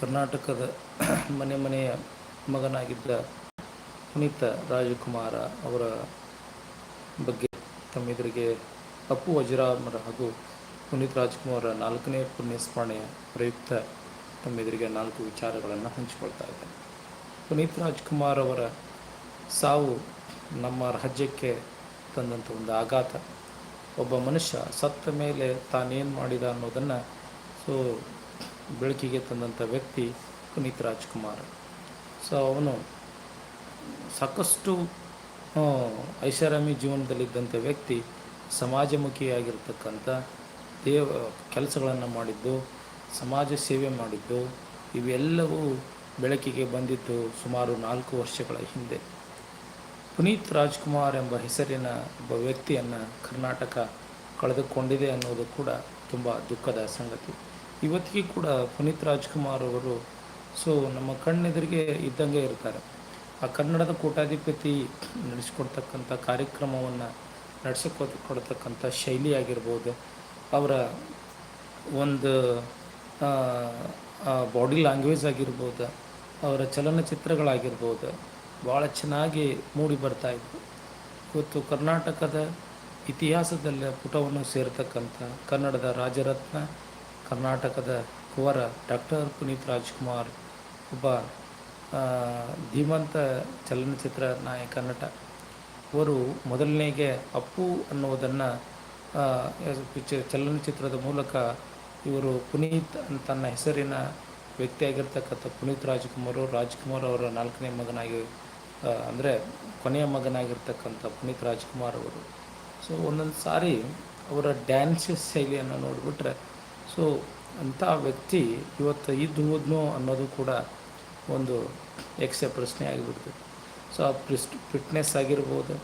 ಕರ್ನಾಟಕದ ಮನೆ ಮನೆಯ ಮಗನಾಗಿದ್ದ ಪುನೀತ ರಾಜಕುಮಾರ ಅವರ ಬಗ್ಗೆ ತಮ್ಮೆದುರಿಗೆ ಅಪ್ಪು ವಜ್ರಾಮರ ಹಾಗೂ ಪುನೀತ್ ರಾಜ್ಕುಮಾರ ನಾಲ್ಕನೇ ಪುಣ್ಯಸ್ಮರಣೆಯ ಪ್ರಯುಕ್ತ ತಮ್ಮೆದುರಿಗೆ ನಾಲ್ಕು ವಿಚಾರಗಳನ್ನು ಹಂಚಿಕೊಳ್ತಾ ಇದ್ದಾರೆ ಪುನೀತ್ ರಾಜ್ಕುಮಾರ್ ಅವರ ಸಾವು ನಮ್ಮ ರಾಜ್ಯಕ್ಕೆ ತಂದಂಥ ಒಂದು ಆಘಾತ. ಒಬ್ಬ ಮನುಷ್ಯ ಸತ್ತ ಮೇಲೆ ತಾನೇನು ಮಾಡಿದ ಅನ್ನೋದನ್ನು, ಸೊ ಬೆಳಕಿಗೆ ತಂದಂಥ ವ್ಯಕ್ತಿ ಪುನೀತ್ ರಾಜ್ಕುಮಾರ್. ಸೊ, ಅವನು ಸಾಕಷ್ಟು ಐಷಾರಾಮಿ ಜೀವನದಲ್ಲಿದ್ದಂಥ ವ್ಯಕ್ತಿ, ಸಮಾಜಮುಖಿಯಾಗಿರ್ತಕ್ಕಂಥ ದೇವ, ಕೆಲಸಗಳನ್ನು ಮಾಡಿದ್ದು, ಸಮಾಜ ಸೇವೆ ಮಾಡಿದ್ದು, ಇವೆಲ್ಲವೂ ಬೆಳಕಿಗೆ ಬಂದಿದ್ದು ಸುಮಾರು ನಾಲ್ಕು ವರ್ಷಗಳ ಹಿಂದೆ. ಪುನೀತ್ ರಾಜ್ಕುಮಾರ್ ಎಂಬ ಹೆಸರಿನ ಒಬ್ಬ ವ್ಯಕ್ತಿಯನ್ನು ಕರ್ನಾಟಕ ಕಳೆದುಕೊಂಡಿದೆ ಅನ್ನೋದು ಕೂಡ ತುಂಬ ದುಃಖದ ಸಂಗತಿ. ಇವತ್ತಿಗೆ ಕೂಡ ಪುನೀತ್ ರಾಜ್ಕುಮಾರ್ ಅವರು, ಸೊ ನಮ್ಮ ಕಣ್ಣೆದುರಿಗೆ ಇದ್ದಂಗೆ ಇರ್ತಾರೆ. ಆ ಕನ್ನಡದ ಕೋಟಾಧಿಪತಿ ನಡೆಸಿಕೊಡ್ತಕ್ಕಂಥ ಕಾರ್ಯಕ್ರಮವನ್ನು ನಡೆಸಿಕೊಡ್ತಕ್ಕಂಥ ಶೈಲಿ ಆಗಿರ್ಬೋದು, ಅವರ ಒಂದು ಬಾಡಿ ಲ್ಯಾಂಗ್ವೇಜ್ ಆಗಿರ್ಬೋದು, ಅವರ ಚಲನಚಿತ್ರಗಳಾಗಿರ್ಬೋದು, ಭಾಳ ಚೆನ್ನಾಗಿ ಮೂಡಿ ಬರ್ತಾ ಇದ್ವು. ಇವತ್ತು ಕರ್ನಾಟಕದ ಇತಿಹಾಸದಲ್ಲಿ ಪುಟವನ್ನು ಸೇರ್ತಕ್ಕಂಥ ಕನ್ನಡದ ರಾಜರತ್ನ ಕರ್ನಾಟಕದ ಕುವರ ಡಾಕ್ಟರ್ ಪುನೀತ್ ರಾಜ್ಕುಮಾರ್ ಒಬ್ಬ ಧೀಮಂತ ಚಲನಚಿತ್ರ ನಾಯಕ ನಟ. ಅವರು ಮೊದಲನೇಗೆ ಅಪ್ಪು ಅನ್ನುವುದನ್ನು ಚಲನಚಿತ್ರದ ಮೂಲಕ ಇವರು ಪುನೀತ್ ತನ್ನ ಹೆಸರಿನ ವ್ಯಕ್ತಿಯಾಗಿರ್ತಕ್ಕಂಥ ಪುನೀತ್ ರಾಜ್ಕುಮಾರ್ ರಾಜ್ಕುಮಾರ್ ಅವರ ನಾಲ್ಕನೇ ಮಗನಾಗಿ ಅಂದರೆ ಕೊನೆಯ ಮಗನಾಗಿರ್ತಕ್ಕಂಥ ಪುನೀತ್ ರಾಜ್ಕುಮಾರ್ ಅವರು. ಸೊ, ಒಂದೊಂದು ಸಾರಿ ಅವರ ಡ್ಯಾನ್ಸ್ ಶೈಲಿಯನ್ನು ನೋಡಿಬಿಟ್ರೆ ಸೊ ಅಂಥ ವ್ಯಕ್ತಿ ಇವತ್ತು ಇದ್ದು ಹೋದ್ನೋ ಅನ್ನೋದು ಕೂಡ ಒಂದು ಯಕ್ಷ ಪ್ರಶ್ನೆ ಆಗಿಬಿಡ್ತದೆ ಸೊ ಆ ಪ್ರಿಸ್ಟ್ ಫಿಟ್ನೆಸ್ ಆಗಿರ್ಬೋದು,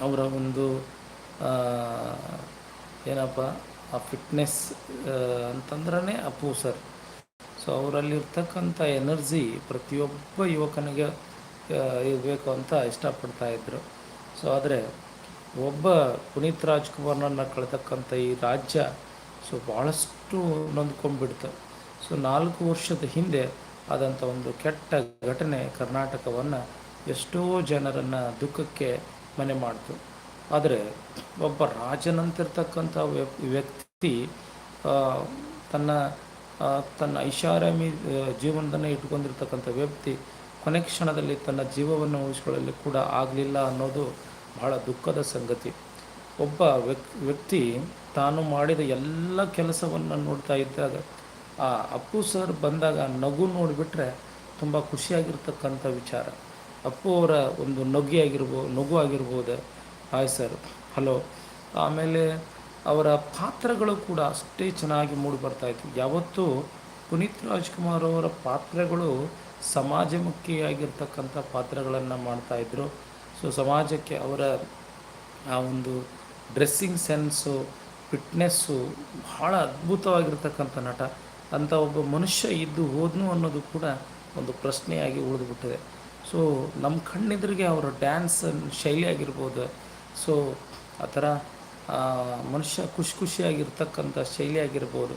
ಅವರ ಒಂದು ಏನಪ್ಪ, ಆ ಫಿಟ್ನೆಸ್ ಅಂತಂದ್ರೆ ಅಪ್ಪು ಸರ್ ಸೊ ಅವರಲ್ಲಿರ್ತಕ್ಕಂಥ ಎನರ್ಜಿ ಪ್ರತಿಯೊಬ್ಬ ಯುವಕನಿಗೆ ಇರಬೇಕು ಅಂತ ಇಷ್ಟಪಡ್ತಾ ಇದ್ದರು ಸೊ ಆದರೆ ಒಬ್ಬ ಪುನೀತ್ ರಾಜ್ಕುಮಾರ್ನನ್ನು ಕಳೆತಕ್ಕಂಥ ಈ ರಾಜ್ಯ ಸೊ ಭಾಳಷ್ಟು ನೊಂದ್ಕೊಂಡ್ಬಿಡ್ತು. ಸೊ ನಾಲ್ಕು ವರ್ಷದ ಹಿಂದೆ ಆದಂಥ ಒಂದು ಕೆಟ್ಟ ಘಟನೆ ಕರ್ನಾಟಕವನ್ನು ಎಷ್ಟೋ ಜನರನ್ನು ದುಃಖಕ್ಕೆ ಮನೆ ಮಾಡಿತು. ಆದರೆ ಒಬ್ಬ ರಾಜನಂತಿರ್ತಕ್ಕಂಥ ವ್ಯ- ವ್ಯಕ್ತಿ ತನ್ನ ತನ್ನ ಐಷಾರಾಮಿ ಜೀವನದನ್ನು ಇಟ್ಕೊಂಡಿರ್ತಕ್ಕಂಥ ವ್ಯಕ್ತಿ ಕೊನೆ ಕ್ಷಣದಲ್ಲಿ ತನ್ನ ಜೀವವನ್ನು ಉಳಿಸ್ಕೊಳ್ಳಲು ಕೂಡ ಆಗಲಿಲ್ಲ ಅನ್ನೋದು ಬಹಳ ದುಃಖದ ಸಂಗತಿ. ಒಬ್ಬ ವ್ಯಕ್ ವ್ಯಕ್ತಿ ತಾನು ಮಾಡಿದ ಎಲ್ಲ ಕೆಲಸವನ್ನು ನೋಡ್ತಾ ಇದ್ದಾಗ, ಆ ಅಪ್ಪು ಸರ್ ಬಂದಾಗ ನಗು ನೋಡಿಬಿಟ್ರೆ ತುಂಬ ಖುಷಿಯಾಗಿರ್ತಕ್ಕಂಥ ವಿಚಾರ. ಅಪ್ಪು ಅವರ ಒಂದು ನಗು ಆಗಿರ್ಬೋ, ನಗು ಆಗಿರ್ಬೋದು. Hi sir, hello. ಆಮೇಲೆ ಅವರ ಪಾತ್ರಗಳು ಕೂಡ ಅಷ್ಟೇ ಚೆನ್ನಾಗಿ ಮೂಡಿ ಬರ್ತಾಯಿತ್ತು ಯಾವತ್ತೂ ಪುನೀತ್ ರಾಜ್ಕುಮಾರ್ ಅವರ ಪಾತ್ರಗಳು ಸಮಾಜಮುಖಿಯಾಗಿರ್ತಕ್ಕಂಥ ಪಾತ್ರಗಳನ್ನು ಮಾಡ್ತಾಯಿದ್ರು ಸೊ, ಸಮಾಜಕ್ಕೆ ಅವರ ಆ ಒಂದು ಡ್ರೆಸ್ಸಿಂಗ್ ಸೆನ್ಸು, ಫಿಟ್ನೆಸ್ಸು ಬಹಳ ಅದ್ಭುತವಾಗಿರ್ತಕ್ಕಂಥ ನಟ. ಅಂಥ ಒಬ್ಬ ಮನುಷ್ಯ ಇದ್ದು ಹೋದ್ನು ಅನ್ನೋದು ಕೂಡ ಒಂದು ಪ್ರಶ್ನೆಯಾಗಿ ಉಳಿದುಬಿಟ್ಟಿದೆ. ಸೊ, ನಮ್ಮ ಕಣ್ಣೆದುರಿಗೆ ಅವರ ಡ್ಯಾನ್ಸ್ ಶೈಲಿ ಆಗಿರ್ಬೋದು ಸೊ, ಆ ಥರ ಮನುಷ್ಯ ಖುಷಿ ಖುಷಿಯಾಗಿರ್ತಕ್ಕಂಥ ಶೈಲಿ ಆಗಿರ್ಬೋದು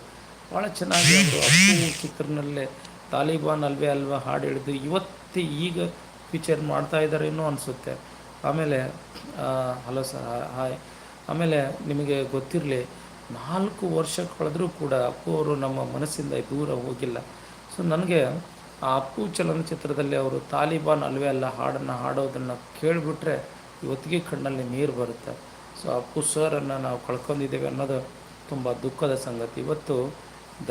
ಭಾಳ ಚೆನ್ನಾಗಿ ಅವರು ಅಪ್ಪು ಚಿತ್ರನಲ್ಲೇ ತಾಲಿಬಾನ್ ಅಲ್ವೇ ಅಲ್ವಾ ಹಾಡು ಹಿಡಿದು ಇವತ್ತು ಈಗ ಪಿಕ್ಚರ್ ಮಾಡ್ತಾ ಇದ್ದಾರೇನೋ ಅನಿಸುತ್ತೆ. ಆಮೇಲೆ ಹಲೋ ಸರ್, ಹಾಯ್. ಆಮೇಲೆ ನಿಮಗೆ ಗೊತ್ತಿರಲಿ, ನಾಲ್ಕು ವರ್ಷ ಕಳೆದರೂ ಕೂಡ ಅಪ್ಪು ಅವರು ನಮ್ಮ ಮನಸ್ಸಿಂದ ದೂರ ಹೋಗಿಲ್ಲ. ಸೊ ನನಗೆ ಆ ಅಪ್ಪು ಚಲನಚಿತ್ರದಲ್ಲಿ ಅವರು ತಾಲಿಬಾನ್ ಅಲ್ವೇ ಅಲ್ಲ, ಹಾಡನ್ನು ಹಾಡೋದನ್ನು ಕೇಳಿಬಿಟ್ರೆ ಇವತ್ತಿಗೆ ಕಣ್ಣಲ್ಲಿ ನೀರು ಬರುತ್ತೆ. ಸೊ ಅಪ್ಪು ಸರನ್ನು ನಾವು ಕಳ್ಕೊಂಡಿದ್ದೇವೆ ಅನ್ನೋದು ತುಂಬ ದುಃಖದ ಸಂಗತಿ. ಇವತ್ತು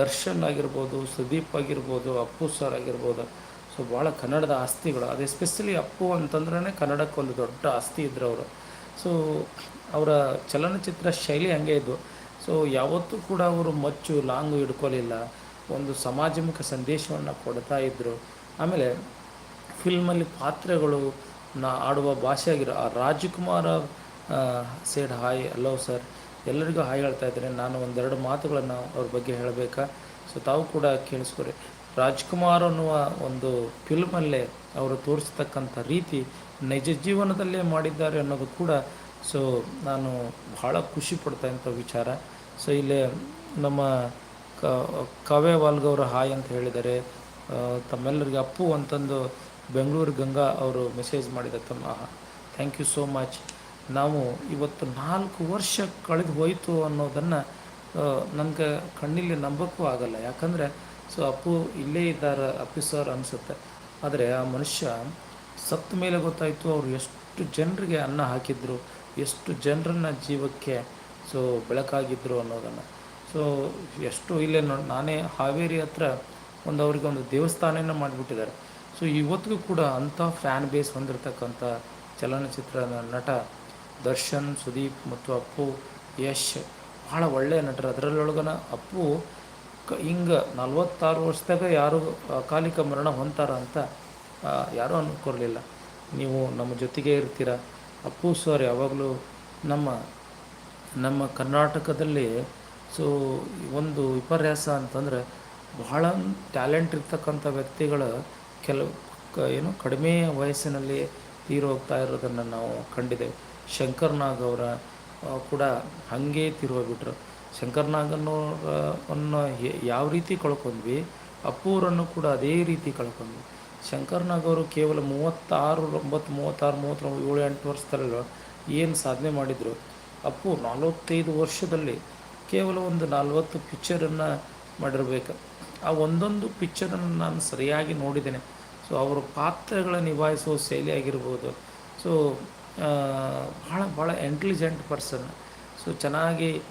ದರ್ಶನ್ ಆಗಿರ್ಬೋದು, ಸುದೀಪ್ ಆಗಿರ್ಬೋದು, ಅಪ್ಪು ಸರ್ ಆಗಿರ್ಬೋದು, ಸೊ ಭಾಳ ಕನ್ನಡದ ಆಸ್ತಿಗಳು. ಅದು ಎಸ್ಪೆಷಲಿ ಅಪ್ಪು ಅಂತಂದ್ರೆ ಕನ್ನಡಕ್ಕೊಂದು ದೊಡ್ಡ ಆಸ್ತಿ ಇದ್ರು ಅವರು. ಸೊ ಅವರ ಚಲನಚಿತ್ರ ಶೈಲಿ ಹಂಗೆ ಇದ್ದು ಸೊ ಯಾವತ್ತೂ ಕೂಡ ಅವರು ಮಚ್ಚು, ಲಾಂಗು ಹಿಡ್ಕೊಲಿಲ್ಲ ಒಂದು ಸಮಾಜಮುಖ ಸಂದೇಶವನ್ನು ಕೊಡ್ತಾ ಇದ್ದರು ಆಮೇಲೆ ಫಿಲ್ಮಲ್ಲಿ ಪಾತ್ರಗಳು ನಾ ಆಡುವ ಭಾಷೆ ಆಗಿರೋ ಆ Rajkumar said hi hello sir ಎಲ್ಲರಿಗೂ ಹಾಯ್ ಹೇಳ್ತಾ ಇದ್ದೇನೆ ನಾನು ಒಂದೆರಡು ಮಾತುಗಳನ್ನು ಅವ್ರ ಬಗ್ಗೆ ಹೇಳಬೇಕಾ? ಸೊ ತಾವು ಕೂಡ ಕೇಳಿಸ್ಕೊರಿ. ರಾಜ್ಕುಮಾರ್ ಅನ್ನುವ ಒಂದು ಫಿಲ್ಮಲ್ಲೇ ಅವರು ತೋರಿಸ್ತಕ್ಕಂಥ ರೀತಿ ನಿಜ ಜೀವನದಲ್ಲೇ ಮಾಡಿದ್ದಾರೆ ಅನ್ನೋದು ಕೂಡ ಸೊ ನಾನು ಬಹಳ ಖುಷಿ ಪಡ್ತಾ ವಿಚಾರ. ಸೊ ಇಲ್ಲಿ ನಮ್ಮ ಕಾವ್ಯ ವಾಲ್ಗವರು ಹಾಯ್ ಅಂತ ಹೇಳಿದ್ದಾರೆ ತಮ್ಮೆಲ್ಲರಿಗೆ ಅಪ್ಪು ಅಂತಂದು ಬೆಂಗಳೂರು ಗಂಗಾ ಅವರು ಮೆಸೇಜ್ ಮಾಡಿದ ತಮ್ಮ ಥ್ಯಾಂಕ್ ಯು ಸೋ ಮಚ್ ನಾವು ಇವತ್ತು ನಾಲ್ಕು ವರ್ಷ ಕಳೆದು ಹೋಯಿತು ಅನ್ನೋದನ್ನು ನನಗೆ ಕಣ್ಣಿಲ್ಲಿ ನಂಬಕ್ಕೂ ಆಗಲ್ಲ. ಯಾಕಂದರೆ, ಸೊ, ಅಪ್ಪು ಇಲ್ಲೇ ಇದ್ದಾರೆ, ಅಪ್ಪಿ ಸರ್ ಅನಿಸುತ್ತೆ. ಆದರೆ ಆ ಮನುಷ್ಯ ಸತ್ತ ಮೇಲೆ ಗೊತ್ತಾಯಿತು. ಅವರು ಎಷ್ಟು ಜನರಿಗೆ ಅನ್ನ ಹಾಕಿದ್ರು. ಎಷ್ಟು ಜನರನ್ನ ಜೀವಕ್ಕೆ ಸೊ ಬೆಳಕಾಗಿದ್ದರು ಅನ್ನೋದನ್ನು. ಸೊ ಎಷ್ಟು ಇಲ್ಲೇ ನೋಡಿ ನಾನೇ ಹಾವೇರಿ ಹತ್ರ ಒಂದು ಅವ್ರಿಗೆ ಒಂದು ದೇವಸ್ಥಾನನ ಮಾಡಿಬಿಟ್ಟಿದ್ದಾರೆ. ಸೊ ಇವತ್ತಿಗೂ ಕೂಡ ಅಂಥ ಫ್ಯಾನ್ ಬೇಸ್ ಹೊಂದಿರತಕ್ಕಂಥ ಚಲನಚಿತ್ರ ನಟ ದರ್ಶನ್, ಸುದೀಪ್ ಮತ್ತು ಅಪ್ಪು, ಯಶ್ ಭಾಳ ಒಳ್ಳೆಯ ನಟರು. ಅದರಲ್ಲೊಳಗನ ಅಪ್ಪು ಕ, ಹಿಂಗೆ ನಲ್ವತ್ತಾರು ವರ್ಷದಾಗ ಯಾರು ಅಕಾಲಿಕ ಮರಣ ಹೊಂತಾರ ಅಂತ ಯಾರೂ ಅಂದ್ಕೊರ್ಲಿಲ್ಲ ನೀವು ನಮ್ಮ ಜೊತೆಗೆ ಇರ್ತೀರ? ಅಪ್ಪು ಸರ್, ಯಾವಾಗಲೂ ನಮ್ಮ ನಮ್ಮ ಕರ್ನಾಟಕದಲ್ಲಿ ಸೊ ಒಂದು ವಿಪರ್ಯಾಸ ಅಂತಂದರೆ ಬಹಳ ಟ್ಯಾಲೆಂಟ್ ಇರ್ತಕ್ಕಂಥ ವ್ಯಕ್ತಿಗಳು ಕೆಲವು, ಕ, ಏನು ಕಡಿಮೆ ವಯಸ್ಸಿನಲ್ಲಿ ತೀರೋಗ್ತಾ ಇರೋದನ್ನು ನಾವು ಕಂಡಿದ್ದೇವೆ. ಶಂಕರ್ನಾಗ್ ಅವರ ಕೂಡ ಹಾಗೆ ತೀರೋಗ್ಬಿಟ್ರು ಶಂಕರ್ನಾಗ್ ನಾಗನ್ನೋರನ್ನು ಯಾವ ರೀತಿ ಕಳ್ಕೊಂಡ್ವಿ ಅಪ್ಪೂರನ್ನು ಕೂಡ ಅದೇ ರೀತಿ ಕಳ್ಕೊಂಡ್ವಿ. ಶಂಕರ್ ನಾಗ್ ಅವರು ಕೇವಲ ಮೂವತ್ತಾರು, ಒಂಬತ್ತು, ಮೂವತ್ತಾರು ಮೂವತ್ತು ಏಳು, ಎಂಟು ವರ್ಷದಲ್ಲ ಏನು ಸಾಧನೆ ಮಾಡಿದರು? ಅಪ್ಪು, ನಲವತ್ತೈದು ವರ್ಷದಲ್ಲಿ ಕೇವಲ ಒಂದು ನಲ್ವತ್ತು ಪಿಕ್ಚರನ್ನು ಮಾಡಿರ್ಬೇಕು. ಆ ಒಂದೊಂದು ಪಿಕ್ಚರನ್ನು ನಾನು ಸರಿಯಾಗಿ ನೋಡಿದ್ದೇನೆ. ಸೊ, ಅವರ ಪಾತ್ರಗಳ ನಿಭಾಯಿಸುವ ಶೈಲಿ ಆಗಿರ್ಬೋದು. ಸೊ ಭಾಳ ಭಾಳ ಇಂಟೆಲಿಜೆಂಟ್ ಪರ್ಸನ್ ಸೊ, ಚೆನ್ನಾಗಿ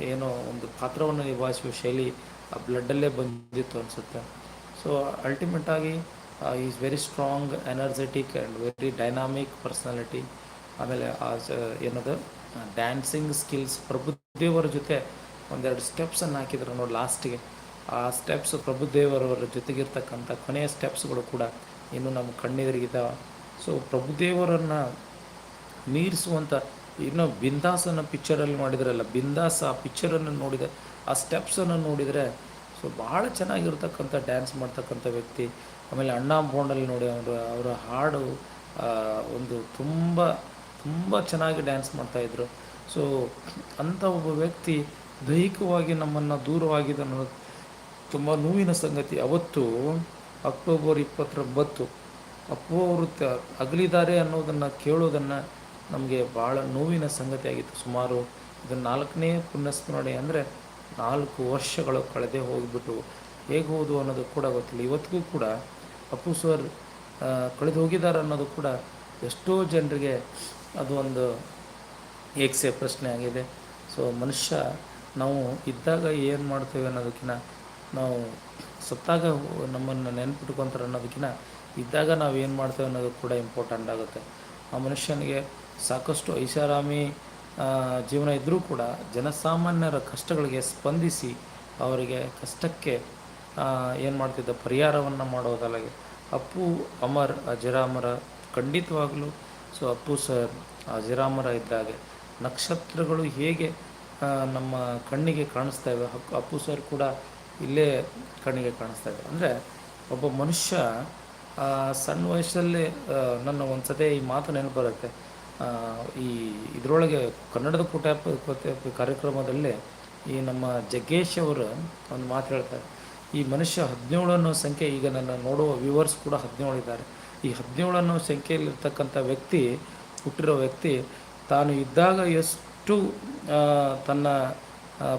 ಏನೋ ಒಂದು ಪಾತ್ರವನ್ನು ನಿಭಾಯಿಸುವ ಶೈಲಿ ಆ ಬ್ಲಡ್ಡಲ್ಲೇ ಬಂದಿತ್ತು ಅನಿಸುತ್ತೆ. So ಅಲ್ಟಿಮೇಟಾಗಿ is very strong energetic and very dynamic personality ಆಮೇಲೆ, ಆ ಏನದು ಡ್ಯಾನ್ಸಿಂಗ್ ಸ್ಕಿಲ್ಸ್ ಪ್ರಭುದೇವರ ಜೊತೆ ಒಂದೆರಡು ಸ್ಟೆಪ್ಸನ್ನು ಹಾಕಿದ್ರು ನೋಡಿ ಲಾಸ್ಟಿಗೆ ಆ ಸ್ಟೆಪ್ಸ್ ಪ್ರಭುದೇವರವರ ಜೊತೆಗಿರ್ತಕ್ಕಂಥ ಕೊನೆಯ ಸ್ಟೆಪ್ಸ್ಗಳು ಕೂಡ ಇನ್ನು ನಮ್ಮ ಕಣ್ಣೆದುರಿಗಿದ್ದಾವೆ ಸೊ ಪ್ರಭುದೇವರನ್ನು ಮೀರಿಸುವಂಥ ಇನ್ನೂ ಬಿಂದಾಸನ್ನು ಪಿಕ್ಚರಲ್ಲಿ ಮಾಡಿದ್ರಲ್ಲ, ಬಿಂದಾಸ್ ಆ ಪಿಕ್ಚರನ್ನು ನೋಡಿದರೆ ಆ ಸ್ಟೆಪ್ಸನ್ನು ನೋಡಿದರೆ ಸೊ ಭಾಳ ಚೆನ್ನಾಗಿರ್ತಕ್ಕಂಥ ಡ್ಯಾನ್ಸ್ ಮಾಡ್ತಕ್ಕಂಥ ವ್ಯಕ್ತಿ. ಆಮೇಲೆ ಅಣ್ಣಾ ಬೋಂಡಲ್ಲಿ ನೋಡಿ, ಅವರು, ಅವರ ಹಾಡು ಒಂದು ತುಂಬ ತುಂಬ ಚೆನ್ನಾಗಿ ಡ್ಯಾನ್ಸ್ ಮಾಡ್ತಾಯಿದ್ರು ಸೊ ಅಂಥ ಒಬ್ಬ ವ್ಯಕ್ತಿ ದೈಹಿಕವಾಗಿ ನಮ್ಮನ್ನು ದೂರವಾಗಿದೆ ಅನ್ನೋದು ತುಂಬ ನೋವಿನ ಸಂಗತಿ. ಅವತ್ತು ಅಕ್ಟೋಬರ್ ಇಪ್ಪತ್ತೊಂಬತ್ತು, ಅಪ್ಪು ಅವರು ತ, ಅಗಲಿದ್ದಾರೆ ಅನ್ನೋದನ್ನು ಕೇಳೋದನ್ನು ನಮಗೆ ಭಾಳ ನೋವಿನ ಸಂಗತಿ ಆಗಿತ್ತು ಸುಮಾರು ಇದು ನಾಲ್ಕನೇ ಪುಣ್ಯಸ್ಮರಣೆ ಅಂದರೆ ನಾಲ್ಕು ವರ್ಷಗಳು ಕಳೆದೇ ಹೋಗಿಬಿಟ್ಟು ಹೇಗೆ ಹೋದು ಅನ್ನೋದು ಕೂಡ ಗೊತ್ತಿಲ್ಲ. ಇವತ್ತಿಗೂ ಕೂಡ ಅಪ್ಪು ಸರ್ ಕಳೆದು ಹೋಗಿದ್ದಾರೆ ಅನ್ನೋದು ಕೂಡ ಎಷ್ಟೋ ಜನರಿಗೆ ಅದು ಒಂದು ಏಕ್ಸೆ ಪ್ರಶ್ನೆ ಆಗಿದೆ. ಸೊ, ಮನುಷ್ಯ ನಾವು ಇದ್ದಾಗ ಏನು ಮಾಡ್ತೇವೆ ಅನ್ನೋದಕ್ಕಿಂತ ನಾವು ಸತ್ತಾಗ ನಮ್ಮನ್ನು ನೆನ್ಪಿಟ್ಕೊತಾರೆ ಅನ್ನೋದಕ್ಕಿಂತ ಇದ್ದಾಗ ನಾವು ಏನು ಮಾಡ್ತೇವೆ ಅನ್ನೋದು ಕೂಡ ಇಂಪಾರ್ಟೆಂಟ್ ಆಗುತ್ತೆ. ಆ ಮನುಷ್ಯನಿಗೆ ಸಾಕಷ್ಟು ಐಷಾರಾಮಿ ಜೀವನ ಇದ್ದರೂ ಕೂಡ ಜನಸಾಮಾನ್ಯರ ಕಷ್ಟಗಳಿಗೆ ಸ್ಪಂದಿಸಿ ಅವರಿಗೆ ಕಷ್ಟಕ್ಕೆ ಏನು ಮಾಡ್ತಿದ್ದ? ಪರಿಹಾರವನ್ನು ಮಾಡೋದಲ್ಲಗೆ. ಅಪ್ಪು, ಅಮರ್, ಅಜರಾಮರ ಖಂಡಿತವಾಗಲೂ. ಸೊ, ಅಪ್ಪು ಸರ್, ಅಜರಾಮರ ಇದ್ದಾಗೆ ನಕ್ಷತ್ರಗಳು ಹೇಗೆ ನಮ್ಮ ಕಣ್ಣಿಗೆ ಕಾಣಿಸ್ತವೆ ಅಪ್ಪು ಸರ್ ಕೂಡ ಇಲ್ಲೇ ಕಣ್ಣಿಗೆ ಕಾಣಿಸ್ತಾ ಇದೆ ಅಂದರೆ ಒಬ್ಬ ಮನುಷ್ಯ ಸಣ್ಣ ವಯಸ್ಸಲ್ಲೇ ನನ್ನ ಒಂದು ಸತಿ ಈ ಮಾತು ನೆನಪು ಬರುತ್ತೆ ಈ ಇದರೊಳಗೆ ಕನ್ನಡದ ಕೂಟ ಕಾರ್ಯಕ್ರಮದಲ್ಲಿ ಈ ನಮ್ಮ ಜಗ್ಗೇಶ್ ಅವರು ಒಂದು ಮಾತು ಹೇಳ್ತಾರೆ. ಈ ಮನುಷ್ಯ ಹದಿನೇಳು ಅನ್ನೋ ಸಂಖ್ಯೆ, ಈಗ ನನ್ನ ನೋಡುವ ವ್ಯೂವರ್ಸ್ ಕೂಡ ಹದಿನೇಳು ಇದ್ದಾರೆ. ಈ ಹದಿನೇಳು ಅನ್ನೋ ಸಂಖ್ಯೆಯಲ್ಲಿರ್ತಕ್ಕಂಥ ವ್ಯಕ್ತಿ, ಹುಟ್ಟಿರೋ ವ್ಯಕ್ತಿ, ತಾನು ಇದ್ದಾಗ ಎಷ್ಟು ತನ್ನ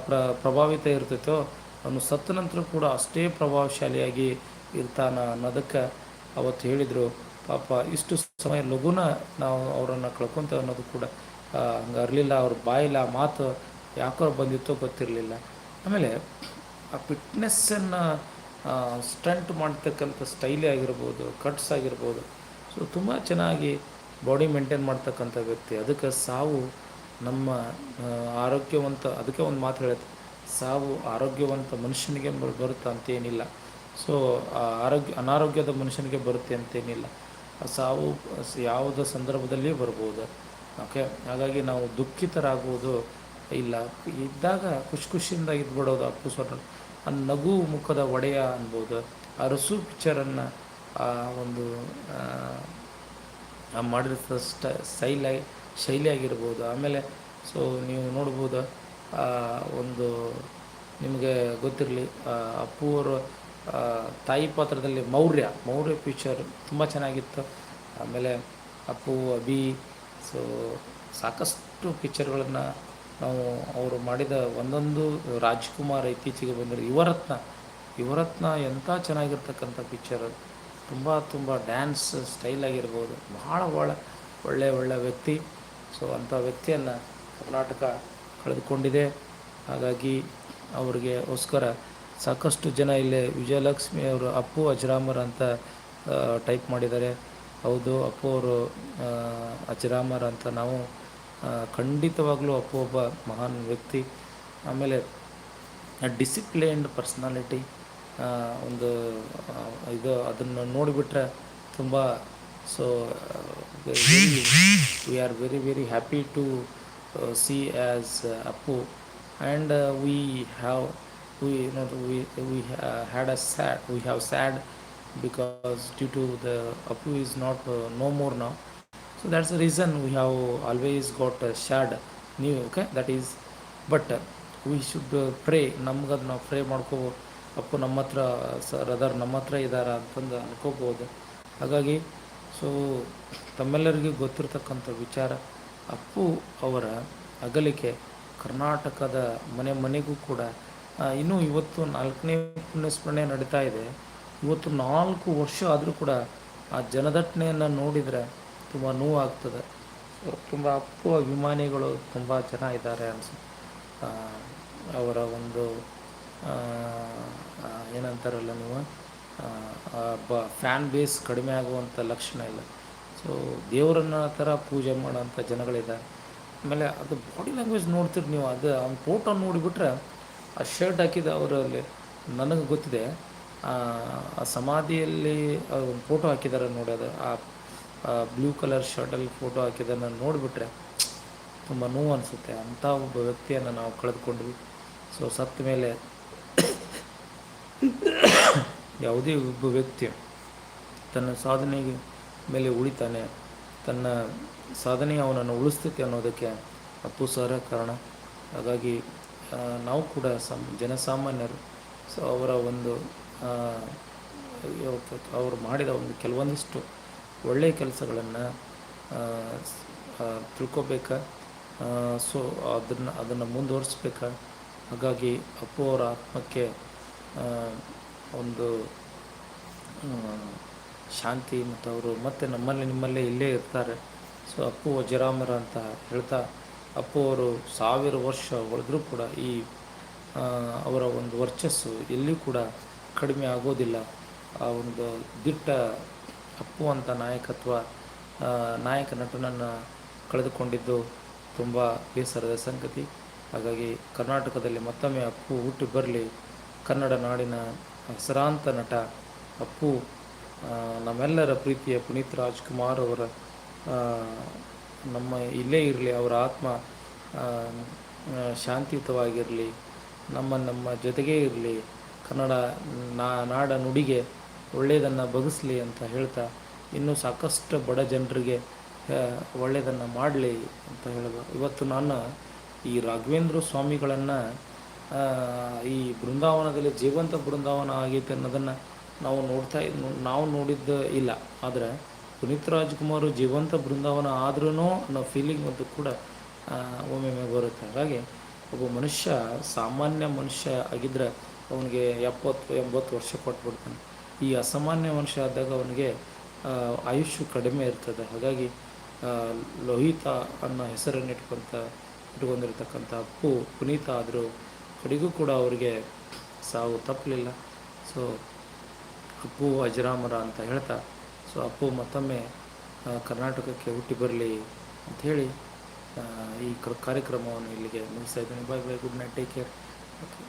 ಪ್ರ, ಪ್ರಭಾವಿತ ಇರ್ತೈತೋ, ಅವನು ಸತ್ತ ನಂತರ ಕೂಡ ಅಷ್ಟೇ ಪ್ರಭಾವಶಾಲಿಯಾಗಿ ಇರ್ತಾನ ಅನ್ನೋದಕ್ಕೆ ಅವತ್ತು ಹೇಳಿದರು. ಪಾಪ ಇಷ್ಟು ಸಮಯ ಲಘುನ ನಾವು ಅವರನ್ನು ಕಳ್ಕೊತೇವೆ ಅನ್ನೋದು ಕೂಡ ಹಂಗೆ ಅರಲಿಲ್ಲ. ಅವ್ರ ಬಾಯಿಲ್ಲ ಆ ಮಾತು ಯಾಕೋ ಬಂದಿತ್ತೋ ಗೊತ್ತಿರಲಿಲ್ಲ. ಆಮೇಲೆ ಆ ಫಿಟ್ನೆಸ್ಸನ್ನು ಸ್ಟಂಟ್ ಮಾಡ್ತಕ್ಕಂಥ ಸ್ಟೈಲೇ ಆಗಿರ್ಬೋದು, ಕಟ್ಸ್ ಆಗಿರ್ಬೋದು, ಸೊ ತುಂಬ ಚೆನ್ನಾಗಿ ಬಾಡಿ ಮೇಂಟೈನ್ ಮಾಡ್ತಕ್ಕಂಥ ವ್ಯಕ್ತಿ. ಅದಕ್ಕೆ ಸಾವು ನಮ್ಮ ಆರೋಗ್ಯವಂತ, ಅದಕ್ಕೆ ಒಂದು ಮಾತು ಹೇಳುತ್ತೆ ಸಾವು ಆರೋಗ್ಯವಂತ ಮನುಷ್ಯನಿಗೆ ಬರುತ್ತೆ ಅಂತೇನಿಲ್ಲ ಸೊ ಆರೋಗ್ಯ, ಅನಾರೋಗ್ಯದ ಮನುಷ್ಯನಿಗೆ ಬರುತ್ತೆ ಅಂತೇನಿಲ್ಲ ಸಾವು ಯಾವುದೇ ಸಂದರ್ಭದಲ್ಲಿಯೂ ಬರ್ಬೋದು. ಓಕೆ? ಹಾಗಾಗಿ ನಾವು ದುಃಖಿತರಾಗುವುದು ಇಲ್ಲ. ಇದ್ದಾಗ ಖುಷಿ ಖುಷಿಯಿಂದ ಇದ್ಬಿಡೋದು ಅಪ್ಪು ಸೊಟ್ಟ ಆ ನಗು ಮುಖದ ಒಡೆಯ ಅನ್ಬೋದು. ಆ ರಸು ಪಿಕ್ಚರನ್ನು ಆ ಒಂದು ಮಾಡಿರ್ತ ಸ್ಟ ಶೈಲಿ ಶೈಲಿ ಆಗಿರ್ಬೋದು ಆಮೇಲೆ ಸೊ ನೀವು ನೋಡ್ಬೋದು ಒಂದು ನಿಮಗೆ ಗೊತ್ತಿರಲಿ ಅಪ್ಪು ಅವರು ಆ, ತಾಯಿ ಪಾತ್ರದಲ್ಲಿ ಮೌರ್ಯ ಮೌರ್ಯ ಪಿಕ್ಚರ್ ತುಂಬ ಚೆನ್ನಾಗಿತ್ತು. ಆಮೇಲೆ ಅಪ್ಪು, ಅಭಿ ಸೊ ಸಾಕಷ್ಟು ಪಿಕ್ಚರ್ಗಳನ್ನು ನಾವು ಅವರು ಮಾಡಿದ ಒಂದೊಂದು ರಾಜ್ಕುಮಾರ್ ಇತ್ತೀಚೆಗೆ ಬಂದರೆ ಯುವರತ್ನ ಯುವರತ್ನ ಎಂಥ ಚೆನ್ನಾಗಿರ್ತಕ್ಕಂಥ ಪಿಕ್ಚರ್ ತುಂಬ ತುಂಬ ಡ್ಯಾನ್ಸ್ ಸ್ಟೈಲ್ ಆಗಿರ್ಬೋದು. ಭಾಳ ಭಾಳ ಒಳ್ಳೆಯ ಒಳ್ಳೆಯ ವ್ಯಕ್ತಿ. ಸೊ ಅಂಥ ವ್ಯಕ್ತಿಯನ್ನು ಕರ್ನಾಟಕ ಕಳೆದುಕೊಂಡಿದೆ. ಹಾಗಾಗಿ ಅವರಿಗೆ ಗೋಸ್ಕರ ಸಾಕಷ್ಟು ಜನ ಇಲ್ಲಿ ವಿಜಯಲಕ್ಷ್ಮಿ ಅವರು ಅಪ್ಪು ಅಜರಾಮರ್ ಅಂತ ಟೈಪ್ ಮಾಡಿದ್ದಾರೆ. ಹೌದು, ಅಪ್ಪು ಅವರು ಅಜರಾಮರ್ ಅಂತ ನಾವು ಖಂಡಿತವಾಗ್ಲೂ ಅಪ್ಪು ಒಬ್ಬ ಮಹಾನ್ ವ್ಯಕ್ತಿ. ಆಮೇಲೆ ಡಿಸಿಪ್ಲೈನ್ಡ್ ಪರ್ಸ್ನಾಲಿಟಿ ಒಂದು ಇದು ಅದನ್ನು ನೋಡಿಬಿಟ್ರೆ ತುಂಬ so we are very very happy to see as Appu. And we have we know we we had a sad we have sad because due to the Apu is not uh, no more now. So that's the reason we have always got uh, shared new. Okay, that is, but uh, we should uh, pray. ನಮ್ಗದು ನಾವು pray ಮಾಡ್ಕೋಬೋದು ಅಪ್ಪು ನಮ್ಮ ಹತ್ರ sir other ನಮ್ಮ ಹತ್ರ ಇದ್ದಾರೆ ಅಂತಂದು ಅನ್ಕೋಬೋದು ಹಾಗಾಗಿ ಸೊ ತಮ್ಮೆಲ್ಲರಿಗೂ ಗೊತ್ತಿರ್ತಕ್ಕಂಥ ವಿಚಾರ ಅಪ್ಪು ಅವರ ಅಗಲಿಕೆ ಕರ್ನಾಟಕದ ಮನೆ ಮನೆಗೂ ಕೂಡ ಇನ್ನೂ ಇವತ್ತು ನಾಲ್ಕನೇ ಪುಣ್ಯಸ್ಮರಣೆ ನಡೀತಾ ಇದೆ. ಇವತ್ತು ನಾಲ್ಕು ವರ್ಷ ಆದರೂ ಕೂಡ ಆ ಜನದಟ್ಟಣೆಯನ್ನು ನೋಡಿದರೆ ತುಂಬ ನೋವಾಗ್ತದೆ. ತುಂಬ ಅಪ್ಪು ಅಭಿಮಾನಿಗಳು ತುಂಬ ಜನ ಇದ್ದಾರೆ ಅನಿಸುತ್ತೆ ಅವರ ಒಂದು ಏನಂತಾರಲ್ಲ ನೀವು ಬ ಫ್ಯಾನ್ ಬೇಸ್ ಕಡಿಮೆ ಆಗುವಂಥ ಲಕ್ಷಣ ಇಲ್ಲ. ಸೊ ದೇವರನ್ನ ಥರ ಪೂಜೆ ಮಾಡೋಂಥ ಜನಗಳಿದ್ದಾರೆ. ಆಮೇಲೆ ಅದು ಬಾಡಿ ಲ್ಯಾಂಗ್ವೇಜ್ ನೋಡ್ತೀರಿ ನೀವು, ಅದು ಅವ್ನ ಫೋಟೋ ನೋಡಿಬಿಟ್ರೆ ಆ ಶರ್ಟ್ ಹಾಕಿದ ಅವರಲ್ಲಿ ನನಗೆ ಗೊತ್ತಿದೆ, ಆ ಸಮಾಧಿಯಲ್ಲಿ ಒಂದು ಫೋಟೋ ಹಾಕಿದ್ದಾರೆ ನೋಡಿ ಅದು. ಆ ಬ್ಲೂ ಕಲರ್ ಶರ್ಟಲ್ಲಿ ಫೋಟೋ ಹಾಕಿದ್ದನ್ನು ನೋಡಿಬಿಟ್ರೆ ತುಂಬ ನೋವು ಅನಿಸುತ್ತೆ. ಅಂಥ ಒಬ್ಬ ವ್ಯಕ್ತಿಯನ್ನು ನಾವು ಕಳೆದುಕೊಂಡ್ವಿ. ಸೊ ಸತ್ತ ಮೇಲೆ ಯಾವುದೇ ಒಬ್ಬ ವ್ಯಕ್ತಿ ತನ್ನ ಸಾಧನೆಗೆ ಮೇಲೆ ಉಳಿತಾನೆ, ತನ್ನ ಸಾಧನೆ ಅವನನ್ನು ಉಳಿಸ್ತೈತೆ ಅನ್ನೋದಕ್ಕೆ ಅಪ್ಪು ಸರ ಕಾರಣ. ಹಾಗಾಗಿ ನಾವು ಕೂಡ ಸಮ ಜನಸಾಮಾನ್ಯರು. ಸೊ ಅವರ ಒಂದು ಅವರು ಮಾಡಿದ ಒಂದು ಕೆಲವೊಂದಿಷ್ಟು ಒಳ್ಳೆಯ ಕೆಲಸಗಳನ್ನು ತಿಳ್ಕೊಬೇಕಾ. ಸೊ, ಅದನ್ನು ಅದನ್ನು ಮುಂದುವರಿಸ್ಬೇಕಾ. ಹಾಗಾಗಿ ಅಪ್ಪು ಅವರ ಆತ್ಮಕ್ಕೆ ಒಂದು ಶಾಂತಿ ಮತ್ತು ಅವರು ಮತ್ತೆ ನಮ್ಮಲ್ಲಿ ನಿಮ್ಮಲ್ಲೇ ಇಲ್ಲೇ ಇರ್ತಾರೆ. ಸೊ ಅಪ್ಪು ವಜ್ರಾಮರ ಅಂತ ಹೇಳ್ತಾ ಅಪ್ಪು ಅವರು ಸಾವಿರ ವರ್ಷ ಉಳಿದ್ರೂ ಕೂಡ ಈ ಅವರ ಒಂದು ವರ್ಚಸ್ಸು ಎಲ್ಲಿ ಕೂಡ ಕಡಿಮೆ ಆಗೋದಿಲ್ಲ. ಆ ಒಂದು ದಿಟ್ಟ ಅಪ್ಪು ಅಂತ ನಾಯಕತ್ವ ನಾಯಕ ನಟನನ್ನು ಕಳೆದುಕೊಂಡಿದ್ದು ತುಂಬ ಬೇಸರದ ಸಂಗತಿ. ಹಾಗಾಗಿ ಕರ್ನಾಟಕದಲ್ಲಿ ಮತ್ತೊಮ್ಮೆ ಅಪ್ಪು ಹುಟ್ಟಿ ಬರಲಿ. ಕನ್ನಡ ನಾಡಿನ ಹೆಸರಾಂತ ನಟ ಅಪ್ಪು ನಮ್ಮೆಲ್ಲರ ಪ್ರೀತಿಯ ಪುನೀತ್ ರಾಜ್ಕುಮಾರ್ ಅವರ ನಮ್ಮ ಇಲ್ಲೇ ಇರಲಿ, ಅವರ ಆತ್ಮ ಶಾಂತಿಯುತವಾಗಿರಲಿ, ನಮ್ಮ ನಮ್ಮ ಜೊತೆಗೇ ಇರಲಿ, ಕನ್ನಡ, ನಾ, ನಾಡ ನುಡಿಗೆ ಒಳ್ಳೆಯದನ್ನು ಬಗಸ್ಲಿ ಅಂತ ಹೇಳ್ತಾ, ಇನ್ನೂ ಸಾಕಷ್ಟು ಬಡ ಜನರಿಗೆ ಒಳ್ಳೆಯದನ್ನು ಮಾಡಲಿ ಅಂತ ಹೇಳಿದ. ಇವತ್ತು ನಾನು ಈ ರಾಘವೇಂದ್ರ ಸ್ವಾಮಿಗಳನ್ನು ಈ ಬೃಂದಾವನದಲ್ಲಿ ಜೀವಂತ ಬೃಂದಾವನ ಆಗೈತೆ ಅನ್ನೋದನ್ನು ನಾವು ನೋಡ್ತಾ ನಾವು ನೋಡಿದ್ದು ಇಲ್ಲ. ಆದರೆ ಪುನೀತ್ ರಾಜ್ಕುಮಾರ್ ಜೀವಂತ ಬೃಂದಾವನ ಆದ್ರೂ ಅನ್ನೋ ಫೀಲಿಂಗ್ ಒಂದು ಕೂಡ ಒಮ್ಮೆ ಬರುತ್ತೆ. ಹಾಗಾಗಿ ಒಬ್ಬ ಮನುಷ್ಯ, ಸಾಮಾನ್ಯ ಮನುಷ್ಯ ಆಗಿದ್ದರೆ ಅವನಿಗೆ ಎಪ್ಪತ್ತು, ಎಂಬತ್ತು ವರ್ಷ ಕೊಟ್ಬಿಡ್ತಾನೆ. ಈ ಅಸಾಮಾನ್ಯ ಮನುಷ್ಯ ಆದಾಗ ಅವನಿಗೆ ಆಯುಷ್ಯು ಕಡಿಮೆ ಇರ್ತದೆ. ಹಾಗಾಗಿ ಲೋಹಿತ ಅನ್ನೋ ಹೆಸರನ್ನು ಇಟ್ಕೊಂತ, ಇಟ್ಕೊಂಡಿರ್ತಕ್ಕಂಥ ಅಪ್ಪು ಪುನೀತ ಆದರೂ ಕಡೆಗೂ ಕೂಡ ಅವರಿಗೆ ಸಾವು ತಪ್ಪಲಿಲ್ಲ. ಸೊ ಅಪ್ಪು ಅಜರಾಮರ ಅಂತ ಹೇಳ್ತಾ ಸೊ ಅಪ್ಪು ಮತ್ತೊಮ್ಮೆ ಕರ್ನಾಟಕಕ್ಕೆ ಹುಟ್ಟಿ ಬರಲಿ ಅಂಥೇಳಿ ಈ ಕಾರ್ಯಕ್ರಮವನ್ನು ಇಲ್ಲಿಗೆ ಮುಗಿಸ್ತಾ ಇದ್ದೀನಿ. Bye bye good night take care okay